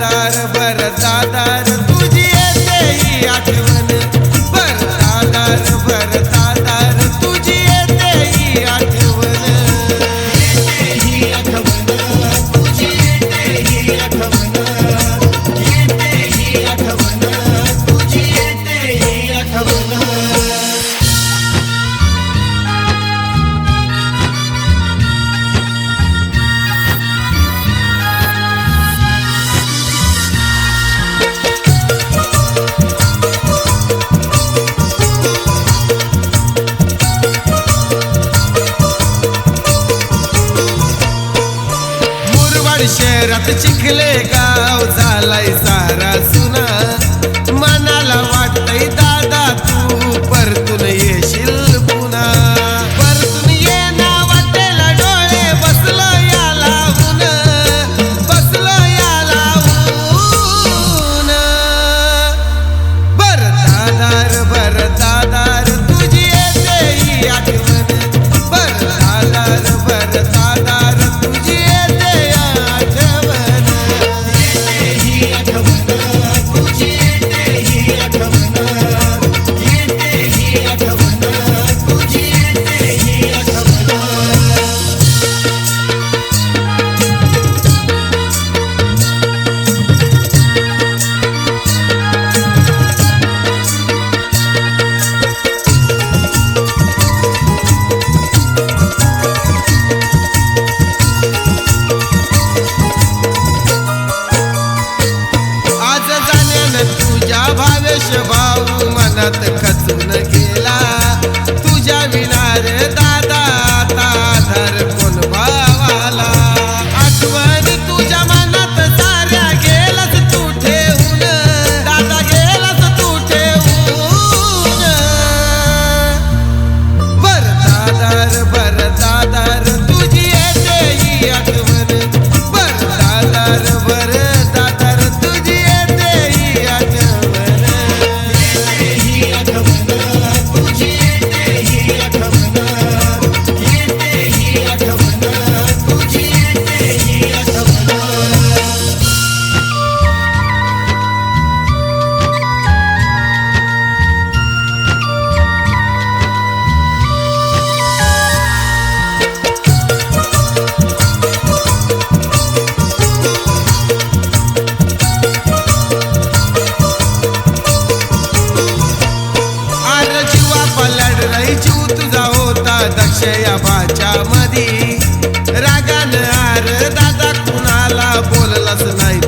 दार बर दादा. शहरात चिखले गाव झालाय सा te आशया भाच्या मधी रागाल आर दादा कुणाला बोललाच नाही.